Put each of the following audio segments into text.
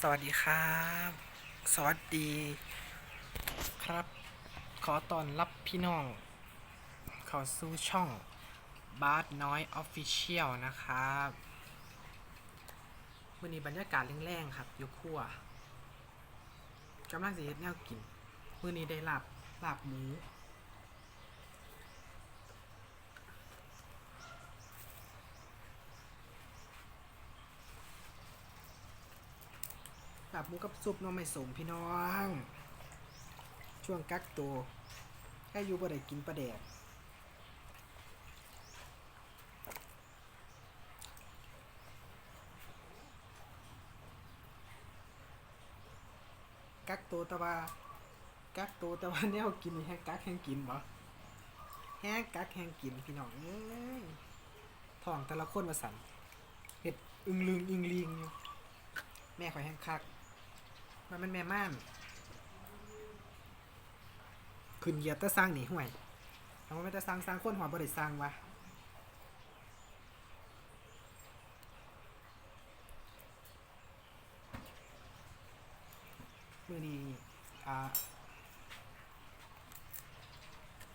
สวัสดีครับ สวัสดีครับ ขอต้อนรับพี่น้อง เข้าสู่ช่องบาสน้อยออฟฟิเชียลนะครับวันนี้บรรยากาศแรงๆครับอยู่ครัวกำลังจะเฮ็ดแนวกินมือนี้ได้ลาบลาบหมู ลาบหมูกับซุปน้องไม่สมพี่น้อง ช่วงกักตัวให้อยู่บ่ได้กินปลาแดกกักตัวแต่ว่ากักตัวแต่ว่าแนวกินนี่แฮงกักแฮงกินบ่แฮงกักแฮงกินพี่น้องเอ้ยท้องแต่ละคนว่าสั่นเฮ็ดอึงลึงอึงลิงอยู่แม่ข่อยแฮงคัก มันเป็นแม่ม่านขึ้นเหยียบแตะสร้างหนีห่วยทำไมไม่แต่สร้างสร้างคนหัวบริสร้างวะมือนี้อ่า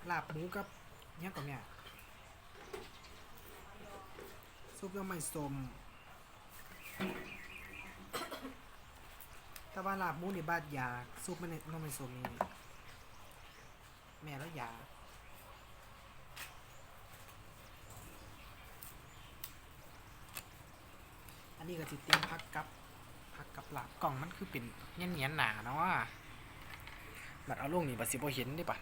ลาบหมูกับเนี้ยกับเนี่ยซุปยำไม่สม ว่าลาบมูนี่บาดยาซุปมันน้องไม่สมนี่แม่แล้วยาอันนี้ก็จิตเตียมพักกับพักกับหลาบกล่องมันคือเป็นเนียเนียหนาเนาะบัดเอาลงนี่บัดสิบ่เห็นได้ปะ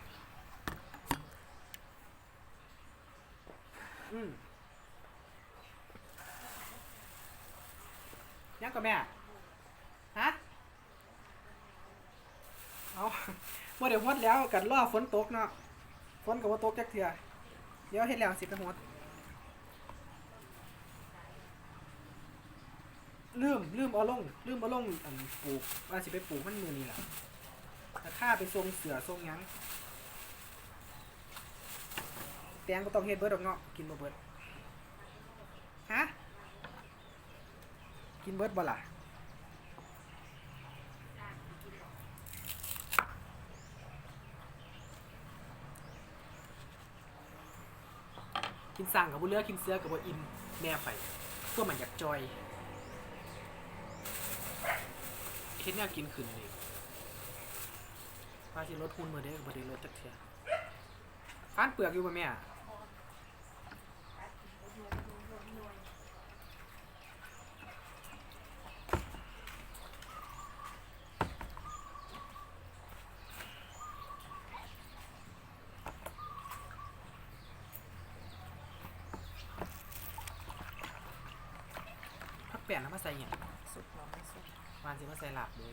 อืมยังกับแม่ ฮะ เอาว่าเดี๋ยวฮดแล้วกันรอฝนตกเนาะฝนกับว่าตกจักเถื่อเดี๋ยวเฮ็ดแล้วสิไปฮดลืมลืมเอาลงลืมเอาลงอันปลูกว่าสิไปปลูกมันมือนี่แหละแต่ข้าไปทรงเสือทรงยังแตงก็ต้องเฮ็ดเบิดดอกเนาะกินบ่เบิดฮะกินเบิดบ่ล่ะ กินสั่งกับบุเลือกินเสื้อกับบุอินแม่ไฟเพื่อมันอยากจอยเฮ็ดแนวกินขึ้นเลยว่าสิลดหุ่นมาได้บ่ได้ลดจักเทียอฟ้านเปลือกอยู่ป่ะแม่ พักแป้นแล้วมาใส่หยังสุดหรอไม่สุดวานสิมาใส่ลาบหมู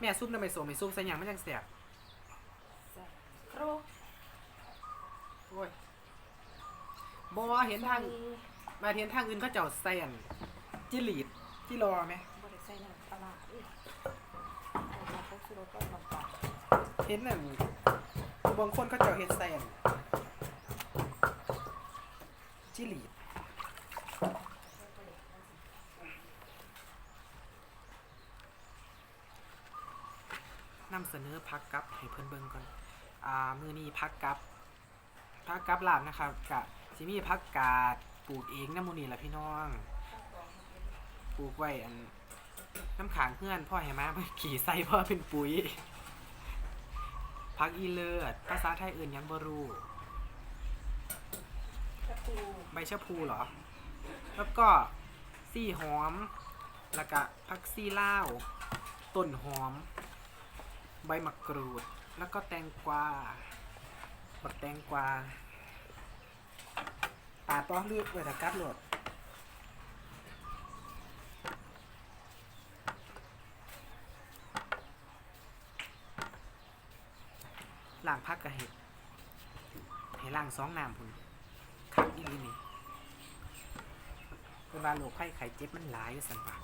แม่ซุปน้ำไม่โซไม่ซุปใส่หยังมันจังแซ่บแซ่บโครกโอ้ยบ่เห็นทางมาเห็นทางอื่นเขาเจ้าใส่อันจิหลีดจิรอไหมบริใส่น้ำปลาร้าอุ้ยเอามาพกชูรสก็น้ำปลาเห็นนั่นบางคนเขาเจ้าเฮ็ดใส่อัน จิลีดนำเสนอพักกับให้เพิ่นเบิ่งก่อน อ่า มือนี้พักกับพักกับลาบนะครับกะสิมีพักกาดปลูกเองน้ำมูนี่ละพี่น้อง ปลูกไว้อันน้ำขางเพื่อนพ่อให้มาขี่ใส่พ่อเป็นปุ๋ยพักอีเลิศภาษาไทยอื่นยังบ่รูู้ใบชะพูเหรอ แล้วก็ซี่หอม แล้วก็ผักซี่เลาต้นหอม ใบมะกรูด แล้วก็แตงกวาบักแตงกวาปาดต้อเลือกไว้แต่กัดโหลดล่างพักกับเห็ดให้ล่างสองน้ำพุ่น คักอีหลีนี่เวลาโรคไข้ไข้เจ็บมันหลายอยู่สันปะ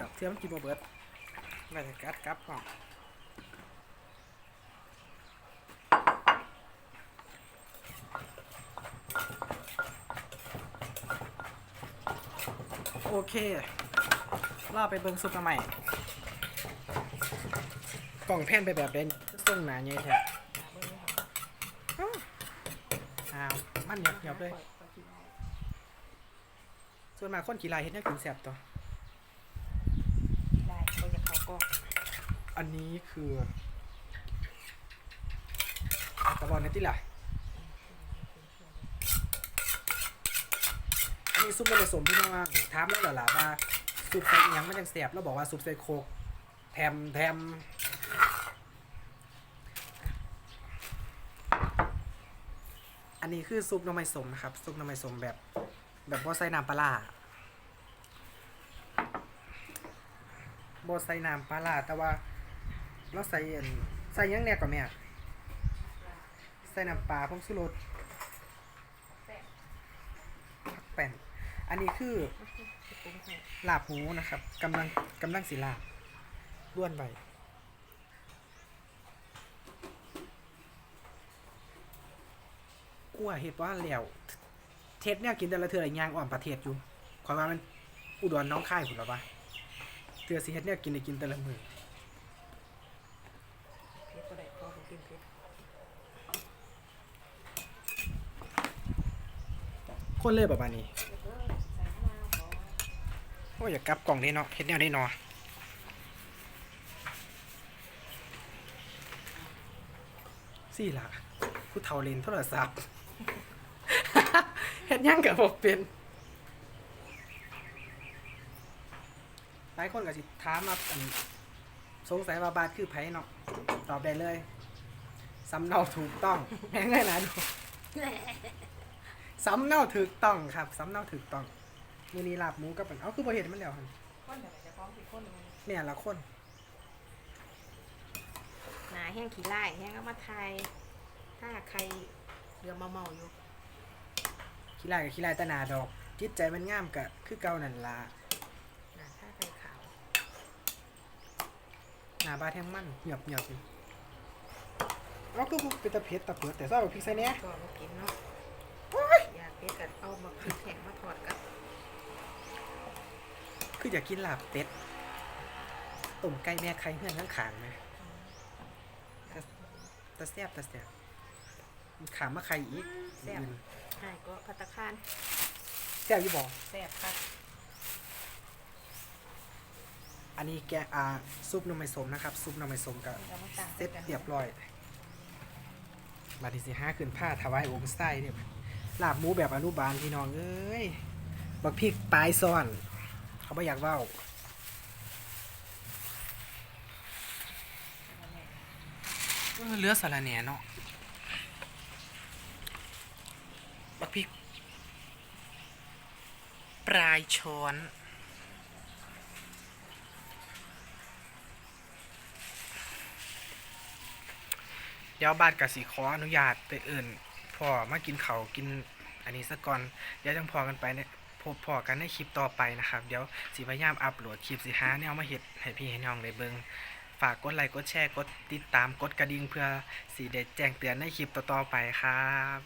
ดอกเทื่อมันกินบ่เบิดไว้แต่กัดกลับก่อนโอเคเราไปเบิงซุปมาใหม่ กล่องแผ่นไปแบบเด่นส่งหนาใหญ่แท้อ้าว มันหยับหยับเลย ส่วนมากคนขี้ลายเฮ็ดแนวกินแซ่บตัว ได้เราจะเข้า กล้องอันนี้คือตะบอลนี่ติล่ะอันนี้ซุปมันผสมพี่น้องถามแล้วเหรอล่ะว่าซุปใส่อิหยังมันจังแซ่บแล้วบอกว่าซุปใส่โคกแถมแถมอันนี้คือซุปน้ำมันสมนะครับ ซุปน้ำมันสมแบบแบบบ่ใส่น้ำปลาร้า บใส่น้ำปลาร้าแต่ว่าเราใส่อันใส่ยังแหน่ก่อนแม่ใส่น้ำปลาผงชูรสผักแป้นอันนี้คือลาบหมูนะครับกำลังกำลังสิลาบล้วนไปกลัวเห็ดว่าแล้วเทศเนี่ยกินแต่ละเทื่อยางอ่อมประเทศอยู่ขอยว่ามันอุดรน้องค่ายพุ่นหรอปะ เทื่อสิเฮ็ดเนี่ยกินได้กินแต่ละมื้อเพชรก็ได้พอผมกินเพชรคนเลยแบบว่านี้โอ้ยอย่ากลับกล่องได้เนาะเฮ็ดแนวได้เนาะสี่ล่ะผู้เฒ่าเล่นโทรศัพท์เฮ็ดยังกับบ่เป็น หลายคนก็สิถามมาอันสงสัยว่าบาทคือไผเนาะตอบได้เลยสำเนาถูกต้องแม่งเลยนะดูสำเนาถูกต้องครับสำเนาถูกต้องมือนี้ลาบหมูกับอันเอาคือบ่เห็นมันแล้วหั่นคนเดี๋ยวจะฟ้องผิดคนหนึ่งเนี่ยละคนหนาแห้งขี้ไล่แห้งเอามาไทยถ้าใครเรือมาเมาอยู่ขี้ลายกับขี้ลายแตหนาดอกจิตใจมันงามกะคือเก่านั่นล่ะ หนาถ้าใครขาว หน้าบาแทงมันเหยียบเหยียบอยู่เราคือเป็นตะเพ็ดตะเผือแต่ซอยบักพริกใส่เนี่ยก็มากินเนาะอยากเพชรกันเอามาพริกแห้งมาทอดกับคืออยากกินลาบเป็ดต้มไก่แม่ไข่เฮือนข้างขางๆไหมตะแซ่บตะแซ่บมันขามมาไข่อีกแซ่บอื่นใช่ก็พัตตาคารแซ่บอยู่บ่แซ่บครับ อันนี้แกอ่าซุปหนมไม้สมนะครับ ซุปหนมไม้สมกับเรามาต่างเสร็จเรียบร้อยมาที่สิห้าขึ้นผ้าถวายองค์ไส้เนี่ยลาบหมูแบบอนุบาลพี่น้องเอ้ยบักพริกปลายซ่อน เขาไม่อยากเว้าเออเหลือสาระแหน่เนาะบักพริก ปลายช้อน ดี๋ยวบานกับสีขออนุญาตไปเอื่นพ่อมากินเขากินอันนี้ซะก่อนเดี๋ยวจังพอกันไปเนี่ยพบพอกันในคลิปต่อไปนะครับ เดี๋ยวสิพยายามอัปโหลดคลิปสิหาแนวมาเห็ดให้พี่ให้น้องได้เบิงฝากกดไลค์กดแชร์กดติดตามกดกระดิ่งเพื่อสีได้แจ้งเตือนในคลิปต่อๆไปครับ